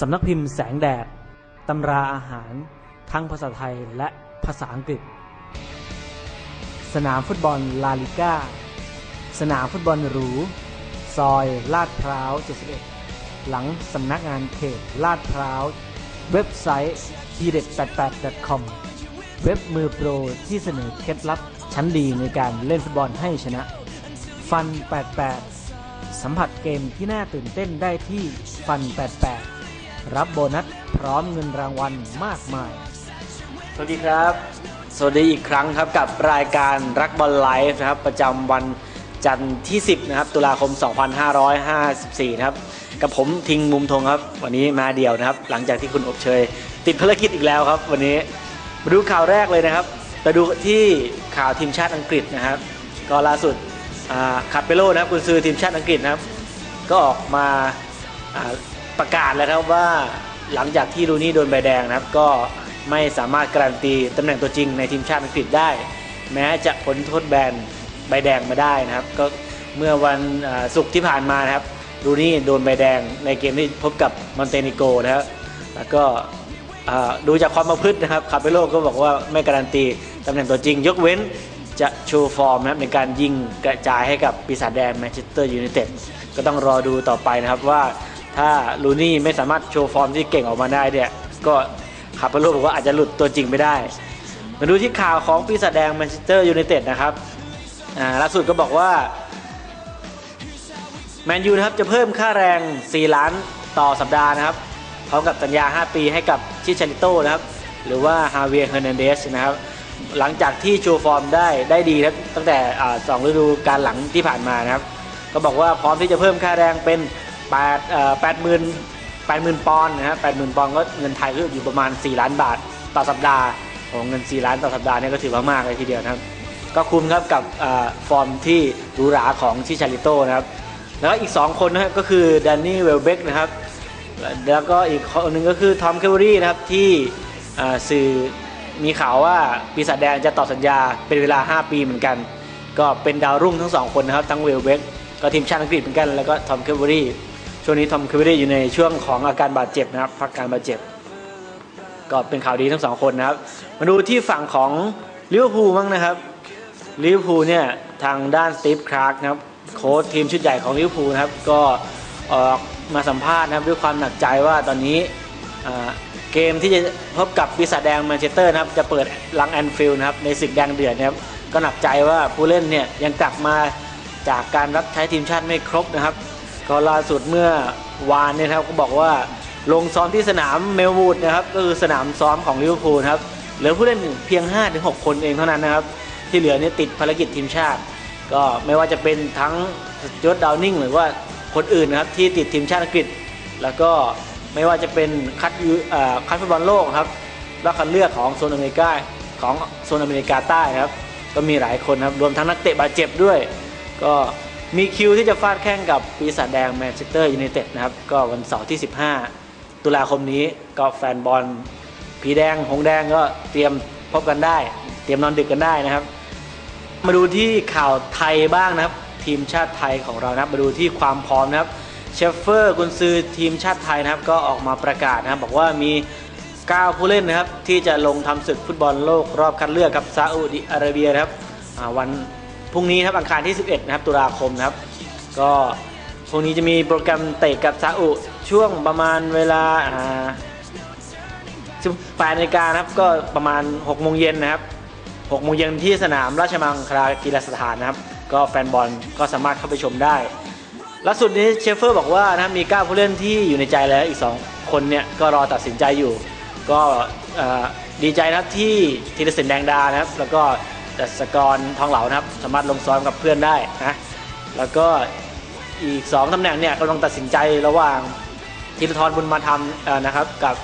สำนักพิมพ์แสงแดด ตำราอาหาร ทั้งภาษาไทยและภาษาอังกฤษ สนามฟุตบอลลาลิก้า สนามฟุตบอลหรู ซอยลาดพร้าว 71 หลังสำนักงานเขตลาดพร้าว เว็บไซต์ทีเด็ด88 com เว็บมือโปรที่เสนอเคล็ดลับชั้นดีในการเล่นฟุตบอลให้ชนะ ฟัน 88 สัมผัสเกมที่น่าตื่นเต้นได้ที่ฟัน 88 รับโบนัสพร้อมเงินรางวัลมากมาย สวัสดีครับ สวัสดีอีกครั้งครับกับรายการรักบอลไลฟ์นะครับ ประจำวันจันทร์ที่ 10 นะครับ ตุลาคม 2554 นะครับ กับผมทิงมุมทงครับ วันนี้มาเดี่ยวนะครับ หลังจากที่คุณอบเชย ติดภารกิจอีกแล้วครับ วันนี้มาดูข่าวแรกเลยนะครับมาดูที่ข่าวทีมชาติอังกฤษนะครับ ก็ล่าสุดคาเปโลนะครับคุณซื้อทีมชาติอังกฤษนะครับ ก็ออกมาอ่า ประกาศแล้วครับว่าหลังจากที่ลูนี่โดนใบแดงนะครับ ก็ไม่สามารถการันตีตำแหน่งตัวจริงในทีมชาติอังกฤษได้ แม้จะพ้นโทษแบนใบแดงมาได้นะครับ ก็เมื่อวันศุกร์ที่ผ่านมานะครับลูนี่โดนใบแดงในเกมที่พบกับมอนเตเนโกนะครับแล้วก็ดูจากความประพฤตินะครับคาเปโลก็บอกว่าไม่การันตีตำแหน่งตัวจริง ยกเว้นจะโชว์ฟอร์มนะครับในการยิงกระจายให้กับปีศาจแดงแมนเชสเตอร์ยูไนเต็ดก็ต้องรอดูต่อไปนะครับว่า ถ้าลูนี่ไม่สามารถโชว์ฟอร์มที่เก่งออกมาได้เนี่ยก็คาร์เปโลบอกว่าอาจจะหลุดตัวจริงไม่ได้ มาดูที่ข่าวของปีศาจแดงแมนเชสเตอร์ยูไนเต็ดนะครับล่าสุดก็บอกว่าแมนยูนะครับจะเพิ่มค่าแรง 4 ล้านต่อสัปดาห์นะครับพร้อมกับสัญญา 5 ปีให้กับชิชาริโต้นะครับ หรือว่าฮาเวียร์เฮอร์นันเดสนะครับ หลังจากที่โชว์ฟอร์มได้ได้ดีครับตั้งแต่สองฤดูการหลังที่ผ่านมานะครับ ก็บอกว่าพร้อมที่จะเพิ่มค่าแรงเป็น 8เอ่อ80,000 80,000ปอนด์นะครับ80,000ปอนด์ก็เงินไทยก็อยู่ประมาณ 4 ล้านบาทต่อสัปดาห์ของเงิน 4 ล้านต่อสัปดาห์เนี่ยก็ถือว่ามากเลยทีเดียวนะครับ ก็คุ้มครับกับอ่าฟอร์มที่หรูหราของชิชาริโต้นะครับ แล้วก็อีก 2 คนนะครับก็คือแดนนี่เวลเบกนะครับ แล้วก็อีกคนหนึ่งก็คือทอมเคเวอรี่นะครับที่สื่อมีข่าวว่าปีศาจแดงจะต่อสัญญาเป็นเวลา 5 ปีเหมือนกัน ก็เป็นดาวรุ่งทั้งสองคนนะครับ ทั้งเวลเบกก็ทีมชาติอังกฤษเหมือนกันแล้วก็ทอมเคเวอรี่ ช่วงนี้ทอมคเวอรี่อยู่ในช่วงของอาการบาดเจ็บนะครับพักการบาดเจ็บ ก็เป็นข่าวดีทั้งสองคนนะครับ มาดูที่ฝั่งของลิเวอร์พูลบ้างนะครับลิเวอร์พูลเนี่ยทางด้านสตีฟคลาร์กนะครับโค้ชทีมชุดใหญ่ของลิเวอร์พูลนะครับก็ออกมาสัมภาษณ์นะครับด้วยความหนักใจว่าตอนนี้เกมที่จะพบกับปีศาจแดงแมนเชสเตอร์นะครับจะเปิดลังแอนฟิลด์นะครับในศึกแดงเดือดนะครับก็หนักใจว่าผู้เล่นเนี่ยยังกลับมาจากการรับใช้ทีมชาติไม่ครบนะครับ ก็ล่าสุดเมื่อวานเนี่ยนะครับก็บอกว่าลงซ้อมที่สนามเมลวูดนะครับก็คือสนามซ้อมของลิเวอร์พูลครับเหลือผู้เล่นเพียง 5-6 คนเองเท่านั้นนะครับ ที่เหลือเนี่ยติดภารกิจทีมชาติ ก็ไม่ว่าจะเป็นทั้งจอร์ดดาวนิงหรือว่าคนอื่นนะครับที่ติดทีมชาติอังกฤษ แล้วก็ไม่ว่าจะเป็นคัดยูอ่อคัดฟุตบอลโลกครับรอบคัดเลือกของโซนอเมริกาของโซนอเมริกาใต้นะครับ ก็มีหลายคนครับรวมทั้งนักเตะบาดเจ็บด้วย ก็ มีคิวที่จะฟาดแข่งกับปีศาจแดงแมนเชสเตอร์ยูไนเต็ดนะครับ ก็วันเสาร์ที่ 15 ตุลาคมนี้ก็แฟนบอลผีแดงหงแดงก็เตรียมพบกันได้ เตรียมนอนดึกกันได้นะครับ มาดูที่ข่าวไทยบ้างนะครับ ทีมชาติไทยของเรานะครับ มาดูที่ความพร้อมนะครับเชฟเฟอร์กุนซือทีมชาติไทยนะครับ ก็ออกมาประกาศนะครับ บอกว่ามี 9 ผู้เล่นนะครับ ที่จะลงทำศึกฟุตบอลโลกรอบคัดเลือกกับซาอุดิอาระเบียนะครับวัน พรุ่งนี้ครับอังคารที่ 11 นะครับ ตุลาคมนะครับ ก็พรุ่งนี้จะมีโปรแกรมเตะกับซาอุช่วงประมาณเวลาอ่า18นาฬิกานะครับ ก็ประมาณ6โมงเย็นนะครับ6โมงเย็นที่สนามราชมังคลากีฬาสถานนะครับ ก็แฟนบอลก็สามารถเข้าไปชมได้ล่าสุดนี้เชฟเฟอร์บอกว่านะครับมี 9 ผู้เล่นที่อยู่ในใจแล้วอีก 2 คนเนี่ยก็รอตัดสินใจอยู่ ก็ดีใจนะครับที่ธีรศิลป์แดงดานะครับ แล้วก็ ดัชกรทองเหลานะครับ สามารถลงซ้อมกับเพื่อนได้นะแล้วก็อีก 2ตำแหน่งเนี่ยกำลังตัดสินใจระหว่างธีรทรบุญมาธรรมนะครับกับ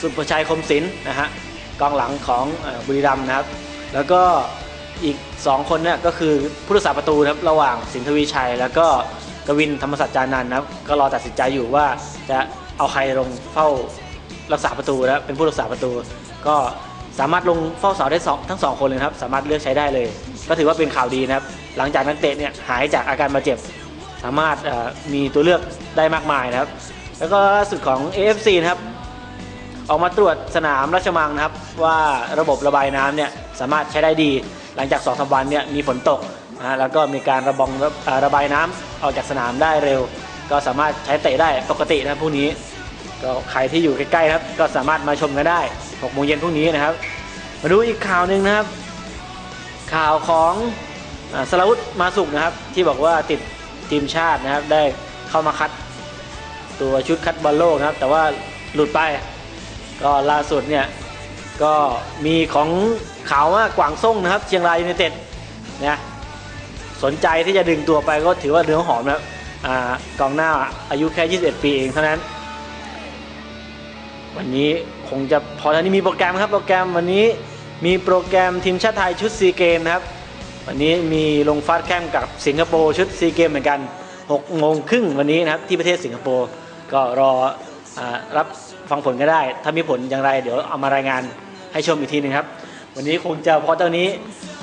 สุประชัยคมศิลป์นะฮะกองหลังของอบุรีรัมย์นะครับ แล้วก็อีก 2 คนเนี่ยก็คือผู้รักษาประตูครับระหว่างสินทวีชัย แล้วก็กวินธรรมสัจจานันท์นะครับก็รอตัดสินใจอยู่ว่าจะเอาใครลงเฝ้ารักษาประตูแล้วเป็นผู้รักษาประตู ก็ สามารถลงเฝ้าเสาได้สองทั้งสองคนเลยครับ สามารถเลือกใช้ได้เลย ก็ถือว่าเป็นข่าวดีนะครับ หลังจากนักเตะเนี่ยหายจากอาการบาดเจ็บ สามารถมีตัวเลือกได้มากมายนะครับ แล้วก็ล่าสุดของ AFC นะครับ ออกมาตรวจสนามราชมังนะครับ ว่าระบบระบายน้ำเนี่ยสามารถใช้ได้ดี หลังจาก2องสวันเนี่ยมีฝนตกนะแล้วก็มีการระบองระระบายน้ำออกจากสนามได้เร็ว ก็สามารถใช้เตะได้ปกตินะครับพรุ่งนี้ก็ใครที่อยู่ใกล้ๆครับก็สามารถมาชมกันได้ 6โมงเย็นพรุ่งนี้นะครับ มาดูอีกข่าวหนึ่งนะครับ ข่าวของสลาวุธมาสุกนะครับ ที่บอกว่าติดทีมชาตินะครับ ได้เข้ามาคัดตัวชุดคัดบอลโลกนะครับ แต่ว่าหลุดไป ก็ล่าสุดเนี่ย ก็มีของข่าวว่ากวางส่งนะครับ เชียงรายยูไนเต็ดนะสนใจที่จะดึงตัวไปก็ถือว่าเนื้อหอมนะครับกองหน้าอายุแค่ 21 ปีเองเท่านั้น วันนี้คงจะพอท่านี้มีโปรแกรมครับโปรแกรมวันนี้มีโปรแกรมทีมชาติไทยชุดซีเกมนะครับ วันนี้มีลงฟาดแข้งกับสิงคโปร์ชุดซีเกมเหมือนกัน6โมงครึ่งวันนี้นะครับที่ประเทศสิงคโปร์ก็รออรับฟังผลก็ได้ ถ้ามีผลอย่างไรเดี๋ยวเอามารายงานให้ชมอีกทีหนึงครับ วันนี้คงจะพอเท่านี้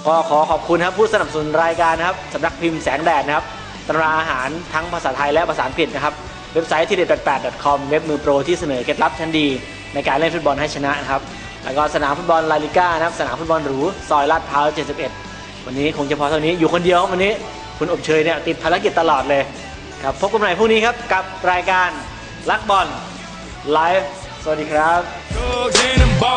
ก็ขอขอบคุณครับผู้สนับสนุนรายการนะครับสำนักพิมพ์แสงแดดนะครับตำราอาหารทั้งภาษาไทยและภาษาอังกฤษนะครับ เว็บไซต์ที่เด็ด88 com เว็บมือโปรที่เสนอเคล็ดลับชั้นดีในการเล่นฟุตบอลให้ชนะนะครับ แล้วก็สนามฟุตบอลลาลิก้านะครับ สนามฟุตบอลหรู ซอยลาดพร้าว 71 วันนี้คงจะพอเท่านี้ อยู่คนเดียววันนี้ คุณอบเชยเนี่ยติดภารกิจตลอดเลย ครับ พบกันใหม่พรุ่งนี้ครับกับรายการลักบอลไลฟ์ สวัสดีครับ